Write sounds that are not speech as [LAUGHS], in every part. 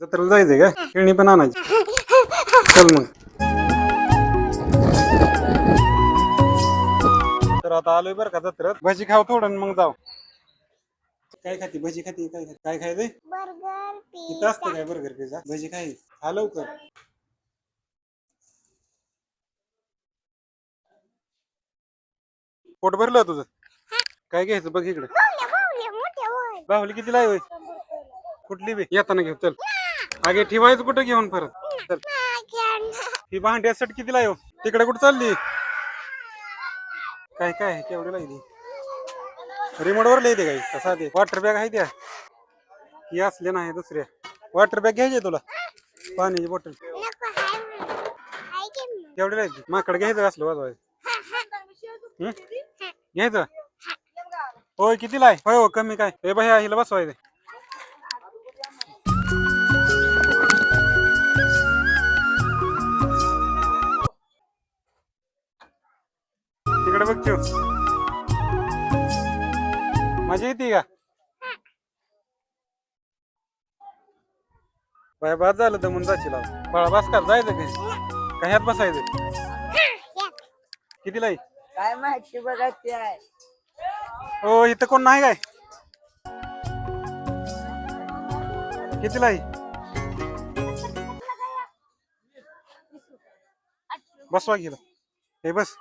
जत्रेला जायचंय का? खेळणी पण आणायची. चल मग. तर आता आलोय बरं का जत्रेत. भजी खाऊ थोडं आणि मग जाऊ. काय खाती? भजी खाती? काय खाती? काय खायचंय बर्गर इथं असतं काय बर्गर पिझ्झा? भजी खाय. हा लवकर. पोट भरलं तुझं? काय घ्यायचं? बघ इकडे. बाहुली किती लाय होय? कुठली बी? येताना घेऊ चल. आगे ठेवायचं कुठं घेऊन परत? चल. ही भांडी सट किती येऊ तिकडे कुठं चालली? काय काय केवढी लागली? रिमोट वर लिहिते काही. कसा ते? वॉटर बॅग आहे त्या. ही असले नाही दुसऱ्या वॉटर बॅग घ्यायची तुला? पाण्याची बॉटल केवढी लागली? माकड घ्यायचं असलं वाजवायचं? हं? घ्यायचं? होय किती लाय होय हो कमी काय? हे बाई हिला बसवायचं तिकडे बघ चिव मजा येते का? बाय बाद झालं तर म्हणून जाशील बाळा बस का जायचं काय काय ह्यात बसायचं किती लाई काय माहिती बघायची आहे. हो इथं कोण नाही काय? कितीला बस बसवा गेलं हे बस.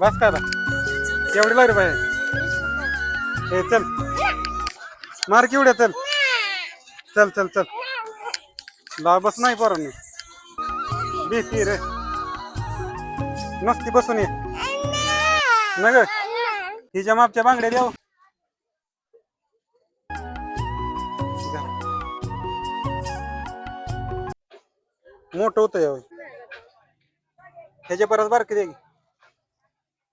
बस का एवढी लागली पाहिजे हे चल. मार केवढ्या चल. चल चल चल. ला बस नाही पोरांनी. भीती रे. नसती बसून ये. न ग हिच्या मापच्या बांगड्या द्याव मोठं होतं यावं ह्याच्या परत बारकी दे.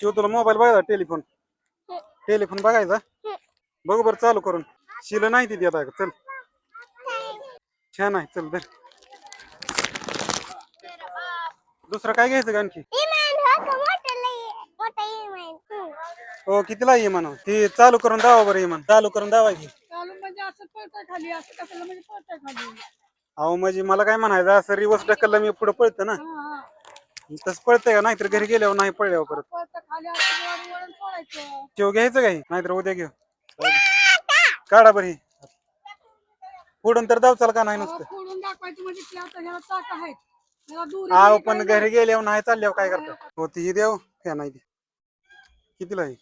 शिव तुला मोबाईल बघायचा टेलिफोन? टेलिफोन बघायचा? बघू बरं चालू करून. शिल नाही ती देत आहे का चल. छान आहे चल धर. दुसरं काय घ्यायचं का आणखी? हो कितीला ये म्हणून ती चालू करून दावा बरं इमान. चालू करून दावा चालू म्हणजे असं पळतंय खाली असं कशाला म्हणजे पळतंय खाली? अहो म्हणजे मला काय म्हणायचं असं रिवर्स ढकललं मी पुढे पळतं ना. हा, हा. तसं पळतंय का? नाहीतर घरी गेल्यावर नाही पळल्यावर परत. पळतं खाली असं शेव घ्यायचं काही? नाहीतर उद्या घेऊ. काढा बरी पुढून तर दाव चाल का नाही नुसतं? फोडून दाखवायचं म्हणजे ते आता ह्याला चाक आहेत. ह्याला दूर आव पण घरी गेल्यावर नाही चालल्यावर काय करतात हो. ती देव त्या नाही ती. कितीला आहे?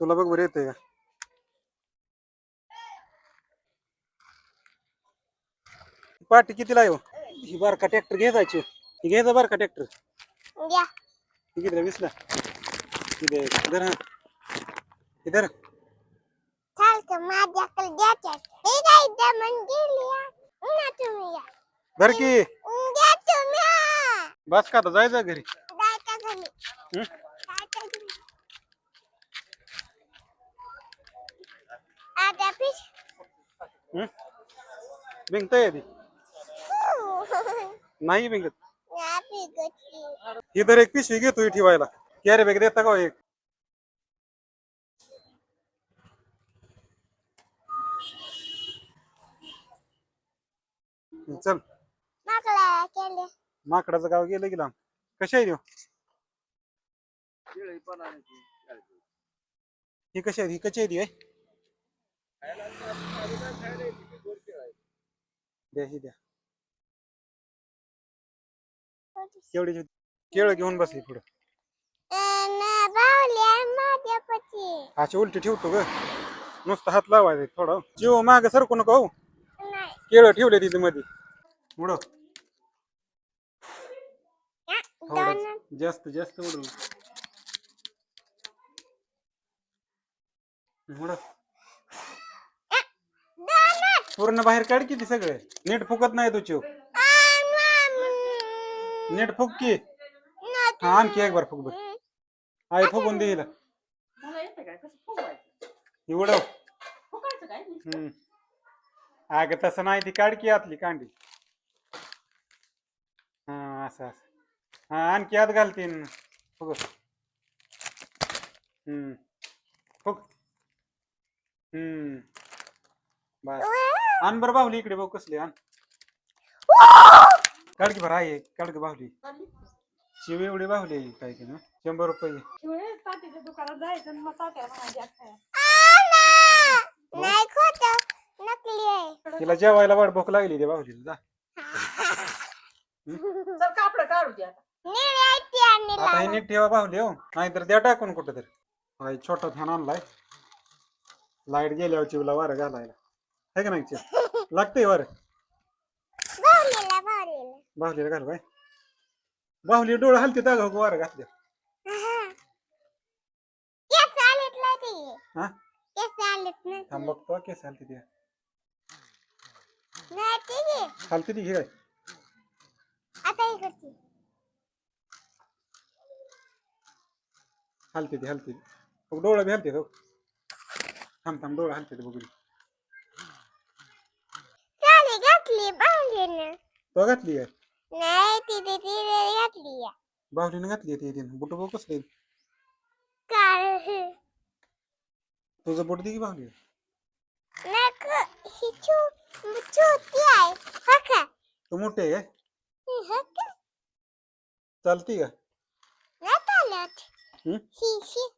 तुला बघ बरं येतंय का? पाठी कितीला आहे हो? ही बारका ट्रॅक्टर घ्यायची ही घ्यायचा बारका ट्रॅक्टर? ही कितीला वीसला इथे इधर हा इधर धर की. बस का आता जायचं घरी? हं? हं? बिंकताय ती नाही विकत ही तर एक पिशवी घेतो ही ठेवायला. कॅरी बॅग देता का हो एक? चल. माकडाच गाव गेलं की लांब. कशी आहे देव ही कशी आहे? ही कशी आहे ती आहे द्या ही द्या. केवढी केळं घेऊन बसली पुढं. अशी उलटी ठेवतो ग. नुसतं हात लावायचा थोडं. जीव माग सरकू नको हो. केळं ठेवले तिथे मध्ये उडव. थोडं दोन. जास्त जास्त उडव. पूर्ण बाहेर काढ किती सगळे. नीट फुकत नाही तुझी नीट फुक की. हा आणखी एक बार फुक बघ. आई फुकून दे हिला. मला येतं काय? कसं फुगवायचं ही उडव फुगायचं काय? हम्म. अगं तसं नाही ती काढ की आतली कांडी. हा असं असं. हा आणखी आत घालतीन फुग हम्म. फुक. हम्म. बस. आण बरं बाहुली इकडे बघ कसली आण. काढ की बरं आहे काढ की बाहुली शिव एवढी बाहुली आहे काय की ना शंभर रुपये. शिवाय तात्याच्या दुकानात जायचं आणि मग तात्या म्हणायची काय नाही खोट नकली आहे. तिला जेवायला वाट भूक लागली त्या बाहुलीला जा. [LAUGHS] चल कापड काढू दे आता. निळी आहे ती आणि आता हे लाल. नीट ठेवा बाहुली हो. नाहीतर द्या टाकून कुठं तरी एक छोटा फॅन आणलाय. लाईट गेल्यावर चिवला वारं घालायला. है का नाही चिव? [LAUGHS] लागतंय वारं. बाहुलीला घाल बाय बाहुली डोळं हलते दागा हो वारं घातल्या. केस आलेत ना ते. हा? केस आलेत ना थांब बघतो केस हलते ती. नाही ते हलते ती घे काय? आता हे करते. हलते ती हलते ती. बघ डोळं बी हलते थांब थांब डोळं हलते बघू साडी घातली तो घातली काय नाही तिथे तिथे घातली बाहुलीनं घातली ती तिनं बुट बघ कसले काळ तुझं बुट दे की बाहुली नक ही छो छोटी आहे. हा का? तू मोठे आहे ही हा का? चालती का? नाही चालत. हम्म? ही ही.